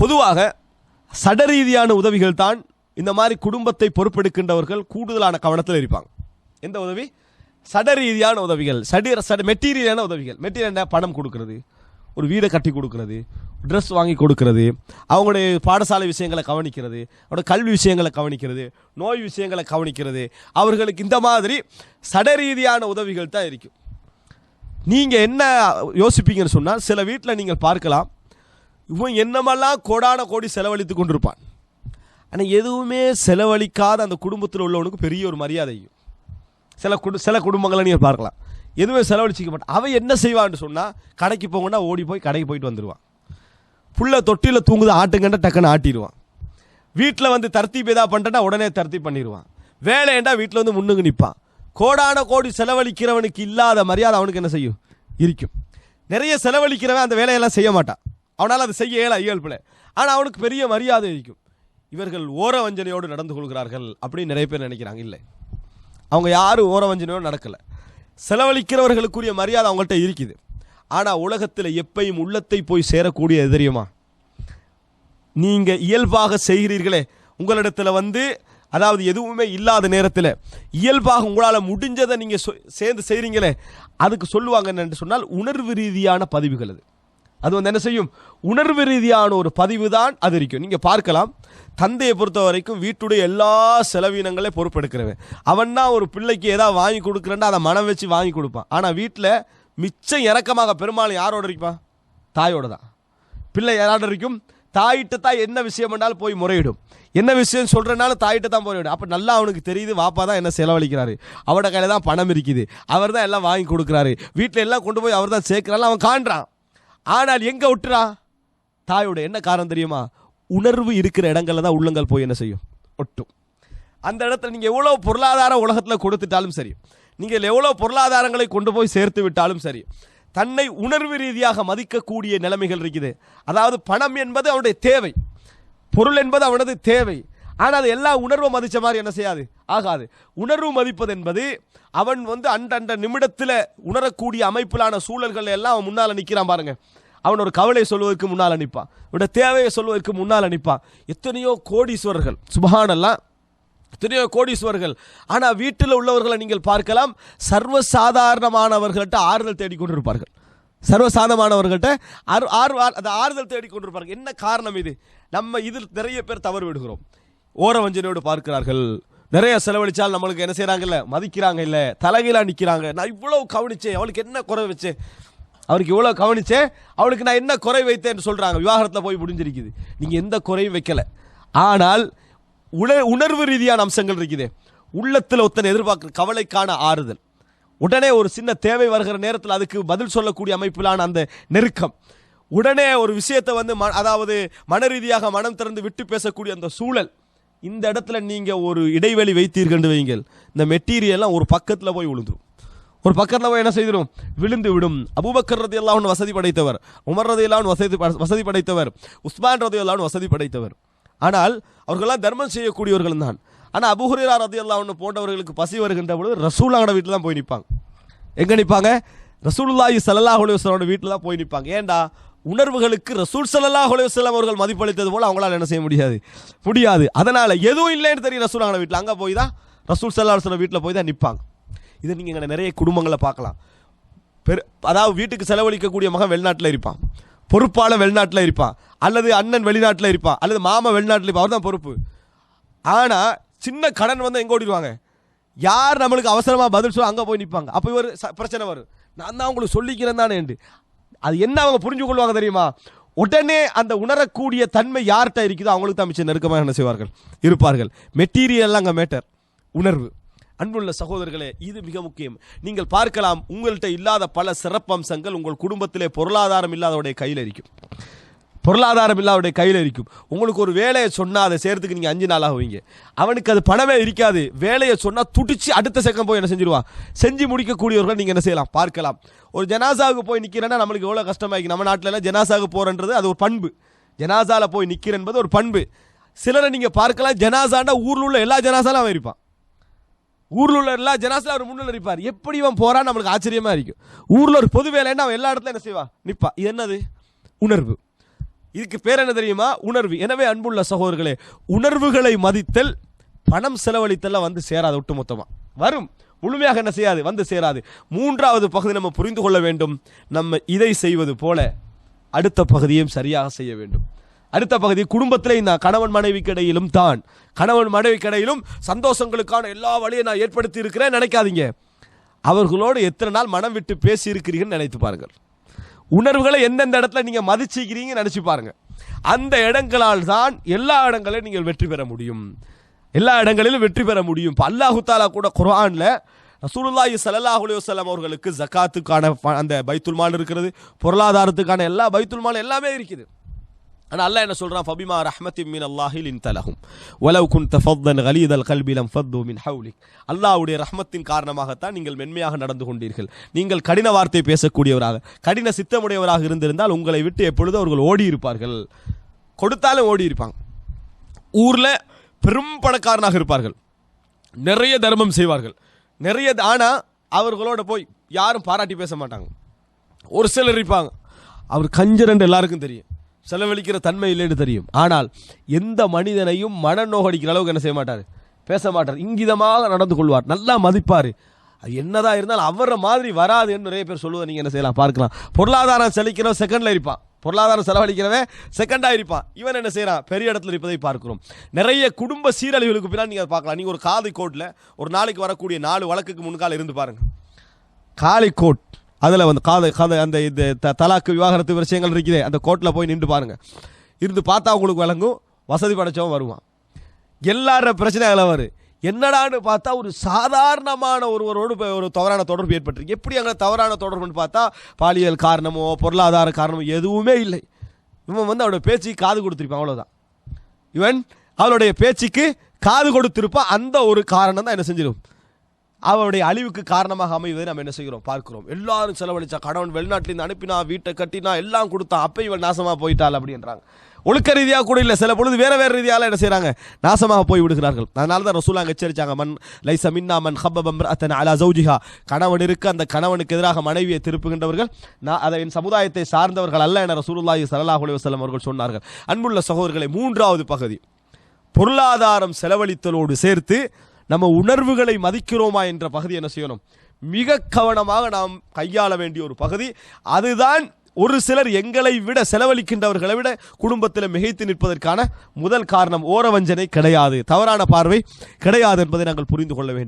பொதுவாக சடரீதியான உதவிகள் தான் இந்த மாதிரி குடும்பத்தை பொறுப்பெடுக்கின்றவர்கள் கூடுதலான கவனத்தில் இருப்பாங்க. எந்த உதவி? சடரீதியான உதவிகள் சட சட மெட்டீரியலான உதவிகள். மெட்டீரியல் என்ன? பணம் கொடுக்கறது ஒரு வீடை கட்டி கொடுக்கறது ட்ரெஸ் வாங்கி கொடுக்கறது அவங்களுடைய பாடசாலை விஷயங்களை கவனிக்கிறது அவங்களோட கல்வி விஷயங்களை கவனிக்கிறது நோய் விஷயங்களை கவனிக்கிறது. அவர்களுக்கு இந்த மாதிரி சடரீதியான உதவிகள் தான் இருக்கும் நீங்கள் என்ன யோசிப்பீங்கன்னு சொன்னால் சில வீட்டில் நீங்கள் பார்க்கலாம் இவன் என்னமெல்லாம் கோடான கோடி செலவழித்து கொண்டிருப்பான். ஆனால் எதுவுமே செலவழிக்காத அந்த குடும்பத்தில் உள்ளவனுக்கு பெரிய ஒரு மரியாதையும். சில குடு சில குடும்பங்களை நீங்கள் பார்க்கலாம். எதுவுமே செலவழிச்சிக்க மாட்டான். அவன் என்ன செய்வான்னு சொன்னால் கடைக்கு போங்கன்னா ஓடி போய் கடைக்கு போயிட்டு வந்துடுவான் புள்ள தொட்டியில் தூங்குது ஆட்டுங்கண்டா டக்குன்னு ஆட்டிடுவான். வீட்டில் வந்து தர்த்தீப் ஏதா பண்ணுறா உடனே தர்த்தி பண்ணிடுவான். வேலையண்டா வீட்டில் வந்து முன்னுக்கு நிற்பான் கோடான கோடி செலவழிக்கிறவனுக்கு இல்லாத மரியாதை அவனுக்கு என்ன செய்யும்? இருக்கும். நிறைய செலவழிக்கிறவன் அந்த வேலையெல்லாம் செய்ய மாட்டான். அவனால் அதை செய்ய இயல இயல்பில் ஆனால் அவனுக்கு பெரிய மரியாதை இருக்கும் இவர்கள் ஓர வஞ்சனையோடு நடந்து கொள்கிறார்கள் அப்படின்னு நிறைய பேர் நினைக்கிறாங்க. இல்லை. அவங்க யாரும் ஓரவஞ்சனையோடு நடக்கலை. செலவழிக்கிறவர்களுக்குரிய மரியாதை அவங்கள்ட்ட இருக்குது. ஆனால் உலகத்தில் எப்பையும் உள்ளத்தை போய் சேரக்கூடிய தெரியுமா? நீங்கள் இயல்பாக செய்கிறீர்களே உங்களிடத்தில் வந்து அதாவது எதுவுமே இல்லாத நேரத்தில் இயல்பாக உங்களால் முடிஞ்சதை நீங்கள் சேர்ந்து செய்கிறீங்களே அதுக்கு சொல்லுவாங்க என்னென்று சொன்னால் உணர்வு ரீதியான பதிவுகள் அது. அது வந்து என்ன செய்யும்? உணர்வு ரீதியான ஒரு பதிவு தான் அது இருக்கும். நீங்கள் பார்க்கலாம். தந்தையை பொறுத்த வரைக்கும் வீட்டுடைய எல்லா செலவினங்களையும் பொறுப்பெடுக்கிறவன். அவன் தான் ஒரு பிள்ளைக்கு ஏதாவது வாங்கி கொடுக்குறேன்னா அதை மனம் வச்சு வாங்கி கொடுப்பான். ஆனால் வீட்டில் மிச்சம் இறக்கமாக பெரும்பாலும் யாரோட இருப்பான் தாயோட தான். பிள்ளை யாரோட இருக்கும்? தாயிட்ட தான் என்ன விஷயம் பண்ணாலும் போய் முறையிடும். என்ன விஷயம் சொல்றனாலும் தாயிட்ட தான் முறையிடும். அப்போ நல்லா அவனுக்கு தெரியுது வாப்பா தான் என்ன செலவழிக்கிறாரு. அவட கையில் தான் பணம் இருக்குது. அவர் தான் எல்லாம் வாங்கி கொடுக்குறாரு. வீட்டில் எல்லாம் கொண்டு போய் அவர் தான் சேர்க்கிறாரு அவன் காண்றான். ஆனால் எங்கே விட்டுறா தாயோட என்ன காரணம் தெரியுமா? உணர்வு இருக்கிற இடங்கள்ல தான் உள்ளங்கள் போய் என்ன செய்யும்? ஒட்டும். அந்த இடத்துல நீங்கள் எவ்வளோ பொருளாதார உலகத்தில் கொடுத்துட்டாலும் சரி நீங்கள் எவ்வளோ பொருளாதாரங்களை கொண்டு போய் சேர்த்து விட்டாலும் சரி தன்னை உணர்வு ரீதியாக மதிக்கக்கூடிய நிலைமைகள் இருக்குது. அதாவது பணம் என்பது அவனுடைய தேவை. பொருள் என்பது அவனது தேவை. ஆனால் அது எல்லா உணர்வை மதித்த மாதிரி என்ன செய்யாது? ஆகாது. உணர்வு மதிப்பது என்பது அவன் வந்து அண்டண்ட நிமிடத்தில் உணரக்கூடிய அமைப்பிலான சூழல்கள் எல்லாம் அவன் முன்னால் நிற்கிறான் பாருங்க. அவன் ஒரு கவலை சொல்வதற்கு முன்னால் அனுப்பான் அவனோட தேவையை சொல்வதற்கு முன்னால் அனுப்பான் எத்தனையோ கோடீஸ்வரர்கள் சுபகானெல்லாம் எத்தனையோ கோடீஸ்வரர்கள். ஆனால் வீட்டில் உள்ளவர்களை நீங்கள் பார்க்கலாம் சர்வசாதாரணமானவர்கள்ட்ட ஆறுதல் தேடிக்கொண்டிருப்பார்கள். சர்வசாதமானவர்கள்ட்ட ஆறு ஆறு அந்த ஆறுதல் தேடிக்கொண்டிருப்பார்கள். என்ன காரணம் இது? நம்ம இதில் நிறைய பேர் தவறு விடுகிறோம். ஓரவஞ்சனையோடு பார்க்கிறார்கள். நிறைய செலவழிச்சால் நம்மளுக்கு என்ன செய்கிறாங்கல்ல மதிக்கிறாங்க இல்லை. தலைகீழா நிற்கிறாங்க நான் இவ்வளவு கவனிச்சேன். அவளுக்கு என்ன குறை வச்சேன் அவருக்கு இவ்வளோ கவனிச்சேன் அவளுக்கு நான் என்ன குறை வைத்தேன்னு சொல்கிறாங்க விவாகரத்தில் போய் முடிஞ்சிருக்குது. நீங்கள் எந்த குறையும் வைக்கல. ஆனால் உண உணர்வு ரீதியான அம்சங்கள் இருக்குது. உள்ளத்தில் ஒருத்தன் எதிர்பார்க்குற கவலைக்கான ஆறுதல். உடனே ஒரு சின்ன தேவை வருகிற நேரத்தில் அதுக்கு பதில் சொல்லக்கூடிய அமைப்பிலான அந்த நெருக்கம். உடனே ஒரு விஷயத்தை வந்து ம அதாவது மன ரீதியாக மனம் திறந்து விட்டு பேசக்கூடிய அந்த சூழல். இந்த இடத்துல நீங்கள் ஒரு இடைவெளி வைத்தீர்கள் வைங்கள் இந்த மெட்டீரியல்லாம் ஒரு பக்கத்தில் போய் விழுந்துடும் ஒரு பக்கத்தில் போய் என்ன செய்திடும் விழுந்து விடும். அபுபக்கர் ரதி அல்லாஹ்னு வசதி படைத்தவர். உமர் ரதி அல்லாஹ்னு வசதி வசதி படைத்தவர். உஸ்மான் ரதி அல்லாஹ்னு வசதி படைத்தவர். ஆனால் அவர்களெல்லாம் தர்மம் செய்யக்கூடியவர்கள் தான். ஆனால் அபுஹுரேரா ரதி அல்லாஹ்னு போன்றவர்களுக்கு பசி வருகின்ற பொழுது ரசூலாவோட வீட்டில் தான் போய் நிற்பாங்க எங்கே நிற்பாங்க ரசூலுல்லாஹி சல்லாஹ் அலுவலோட வீட்டில் தான் போய் நிற்பாங்க ஏன்டா? உணர்வுகளுக்கு ரசூல் ஸல்லல்லாஹு அலைஹி அவர்கள் மதிப்பளித்தது போல அவங்களால என்ன செய்ய முடியாது. முடியாது. அதனால் எதுவும் இல்லைன்னு தெரியும் ரசூலாவோட வீட்டில் அங்கே போய் தான் ரசூல் ஸல்லல்லாஹு சொல்ல வீட்டில் போய் தான் நிற்பாங்க இதை நீங்கள் எங்களை நிறைய குடும்பங்களை பார்க்கலாம். பெரு அதாவது வீட்டுக்கு செலவழிக்கக்கூடிய மகன் வெளிநாட்டில் இருப்பான். பொறுப்பாளர் வெளிநாட்டில் இருப்பான். அல்லது அண்ணன் வெளிநாட்டில் இருப்பான். அல்லது மாமா வெளிநாட்டில் இருப்பான். அவர் தான் பொறுப்பு. ஆனால் சின்ன கடன் வந்து எங்கே ஓடிடுவாங்க? யார் நம்மளுக்கு அவசரமாக பதில் சொல்ல அங்கே போய் நிற்பாங்க அப்போ இவர் ச- பிரச்சனை வரும். நான் தான் உங்களுக்கு சொல்லிக்கிறேன் தானே அது என்ன அவங்க புரிஞ்சு கொள்வாங்க தெரியுமா? உடனே அந்த உணரக்கூடிய தன்மை யார்கிட்ட இருக்குதோ அவங்களுக்கு தான் மிச்சம் நெருக்கமாக என்ன செய்வார்கள்? இருப்பார்கள். மெட்டீரியல் அங்கே மேட்டர் உணர்வு. அன்புள்ள சகோதரர்களே இது மிக முக்கியம். நீங்கள் பார்க்கலாம் உங்கள்கிட்ட இல்லாத பல சிறப்பம்சங்கள் உங்கள் குடும்பத்திலே பொருளாதாரம் இல்லாதவருடைய கையில் இருக்கும். பொருளாதாரம் இல்லாவுடைய கையில் இருக்கும். உங்களுக்கு ஒரு வேலையை சொன்னால் அதை செய்கிறதுக்கு நீங்கள் அஞ்சு நாள் ஆகுவீங்க அவனுக்கு அது பணமே இருக்காது. வேலையை சொன்னால் துடிச்சு அடுத்த செகண்ட் போய் என்ன செஞ்சிருவான். செஞ்சு முடிக்கக்கூடியவர்கள் நீங்கள் என்ன செய்யலாம்? பார்க்கலாம். ஒரு ஜனாசாவுக்கு போய் நிற்கிறேன்னா நம்மளுக்கு எவ்வளோ கஷ்டமாயிருக்கு? நம்ம நாட்டில் எல்லாம் ஜனாசாவுக்கு போகிறன்றது அது ஒரு பண்பு. ஜனாசாவில் போய் நிற்கிற என்பது ஒரு பண்பு. சிலரை நீங்கள் பார்க்கலாம். ஜனாசாண்டா ஊரில் உள்ள எல்லா ஜனாசாலும் அவன் இருப்பான். ஊரில் உள்ள எல்லா ஜனாசில் அவர் முன்னில் இருப்பார். எப்படி இவன் போகிறான்னு நம்மளுக்கு ஆச்சரியமாக இருக்கும். ஊரில் ஒரு பொது வேலைன்னா அவன் எல்லா இடத்துல என்ன செய்வா நிற்பா இது என்னது? உணர்வு. இதுக்கு பேர் என்ன தெரியுமா? உணர்வு. எனவே அன்புள்ள சகோதரர்களே உணர்வுகளை மதித்தல் பணம் செலவழித்தெல்லாம் வந்து சேராது ஒட்டுமொத்தமாக வரும். முழுமையாக என்ன செய்யாது? வந்து சேராது. மூன்றாவது பகுதி நம்ம புரிந்து கொள்ள வேண்டும். நம்ம இதை செய்வது போல அடுத்த பகுதியும் சரியாக செய்ய வேண்டும். அடுத்த பகுதி குடும்பத்தில் இந்த கணவன் மனைவிக்கு இடையிலும் தான். கணவன் மனைவிக்கு இடையிலும் சந்தோஷங்களுக்கான எல்லா வழியும் நான் ஏற்படுத்தி இருக்கிறேன் நினைக்காதீங்க. அவர்களோடு எத்தனை நாள் மனம் விட்டு பேசி இருக்கிறீங்கன்னு நினைத்து பாருங்கள். உணர்வுகளை எந்தெந்த இடத்துல நீங்க மதிச்சிக்கிறீங்கன்னு நினைச்சு பாருங்க. அந்த இடங்களால் தான் எல்லா இடங்களையும் நீங்கள் வெற்றி பெற முடியும். எல்லா இடங்களிலும் வெற்றி பெற முடியும். இப்போ அல்லாஹு தாலா கூட குரானில் ரசூலுல்லாஹி சல்லாஹ் அலுவலம் அவர்களுக்கு ஜக்காத்துக்கான ப- அந்த பைத்துல் மால் இருக்கிறது பொருளாதாரத்துக்கான எல்லா பைத்துல் மால் எல்லாமே இருக்குது. ஆனால் அல்லாஹ் என்ன சொல்றான்? ஃபபிமா ரஹ்மத்தின் மின் இன் தலகும் வலவ் குன்த ஃபத்தன் கலீதல் கல்பி லம் ஃபத்து மின் ஹவுலிக். அல்லாவுடைய ரஹ்மத்தின் காரணமாகத்தான் நீங்கள் மென்மையாக நடந்து கொண்டீர்கள். நீங்கள் கடின வார்த்தை பேசக்கூடியவராக கடின சித்தமுடையவராக இருந்திருந்தால் உங்களை விட்டு எப்பொழுதும் அவர்கள் ஓடி இருப்பார்கள். கொடுத்தாலும் ஓடி இருப்பாங்க. ஊரில் பெரும் பணக்காரனாக இருப்பார்கள். நிறைய தர்மம் செய்வார்கள். நிறைய ஆனால் அவர்களோட போய் யாரும் பாராட்டி பேச மாட்டாங்க. ஒரு சிலர் இருப்பாங்க. அவர் கஞ்சரண்டு எல்லாருக்கும் தெரியும். செலவழிக்கிற தன்மை இல்லைன்னு தெரியும். ஆனால் எந்த மனிதனையும் மனநோகடிக்கிற அளவுக்கு என்ன செய்ய மாட்டார் பேச மாட்டார் இங்கிதமாக நடந்து கொள்வார். நல்லா மதிப்பார். அது என்னதான் இருந்தாலும் அவரை மாதிரி வராதுன்னு நிறைய பேர் சொல்லுவதை நீங்கள் என்ன செய்யலாம்? பார்க்கலாம். பொருளாதாரம் செழிக்கிறவன் செகண்டில் இருப்பான். பொருளாதாரம் செலவழிக்கிறவன் செகண்டாக இருப்பான். இவன் என்ன செய்கிறான் பெரிய இடத்துல இருப்பதை பார்க்கிறோம். நிறைய குடும்ப சீரழிவுகளுக்கு பின்னாடி நீங்கள் பார்க்கலாம். நீங்கள் ஒரு காதை கோட்டில் ஒரு நாளைக்கு வரக்கூடிய நாலு வழக்குக்கு முன்கால் இருந்து பாருங்கள் காலிக்கோட் அதில் வந்து காதை காதை அந்த இது த தலாக்கு விவாகரத்து விஷயங்கள் இருக்குதே. அந்த கோர்ட்டில் போய் நின்று பாருங்கள் இருந்து பார்த்தா உங்களுக்கு விளங்கும். வசதி படைச்சவன் வருவான். எல்லார பிரச்சனை அதில் வரும். என்னடான்னு பார்த்தா ஒரு சாதாரணமான ஒருவரோடு ஒரு தவறான தொடர்பு ஏற்பட்டிருக்கு. எப்படி அங்கே தவறான தொடர்புன்னு பார்த்தா பாலியல் காரணமோ பொருளாதார காரணமோ எதுவுமே இல்லை. இவன் வந்து அவனோட பேச்சுக்கு காது கொடுத்துருப்பான் அவ்வளோதான் இவன் அவளுடைய பேச்சுக்கு காது கொடுத்திருப்பான் அந்த ஒரு காரணம் தான் என்ன செஞ்சிடும். அவருடைய அழிவுக்கு காரணமாக அமைவதை நம்ம என்ன செய்கிறோம்? பார்க்கிறோம். எல்லாரும் செலவழிச்சா கணவன் வெளிநாட்டிலிருந்து அனுப்பினா வீட்டை கட்டினா எல்லாம் கொடுத்தா அப்ப இவன் நாசமாக போயிட்டாள் அப்படின்றாங்க. ஒழுக்க ரீதியாக கூட இல்லை. சில பொழுது வேற வேறு ரீதியால் என்ன செய்கிறாங்க நாசமாக போய் விடுகிறார்கள். அதனால தான் ரசூலாங்க எச்சரிச்சாங்க. மண் லைச மின்னா மன் ஹப்பபம் அத்தன் அலா சௌஜிஹா. கணவன் இருக்க அந்த கணவனுக்கு எதிராக மனைவியை திருப்புகின்றவர்கள் நான் அதை என் சமுதாயத்தை சார்ந்தவர்கள் அல்ல என ரசூலுல்லாஹி ஸல்லல்லாஹு அலைஹி அவர்கள் சொன்னார்கள். அன்புள்ள சகோதரர்களை மூன்றாவது பகுதி. பொருளாதாரம் செலவழித்தலோடு சேர்த்து நம்ம உணர்வுகளை மதிக்கிறோமா என்ற பகுதி என்ன செய்யணும்? மிக கவனமாக நாம் கையாள வேண்டிய ஒரு பகுதி. அதுதான் ஒரு சிலர் எங்களை விட செலவழிக்கின்றவர்களை விட குடும்பத்தில் மிகைத்து நிற்பதற்கான முதல் காரணம் ஓரவஞ்சனை கிடையாது. தவறான பார்வை கிடையாது என்பதை நாங்கள் புரிந்து கொள்ள வேண்டும்.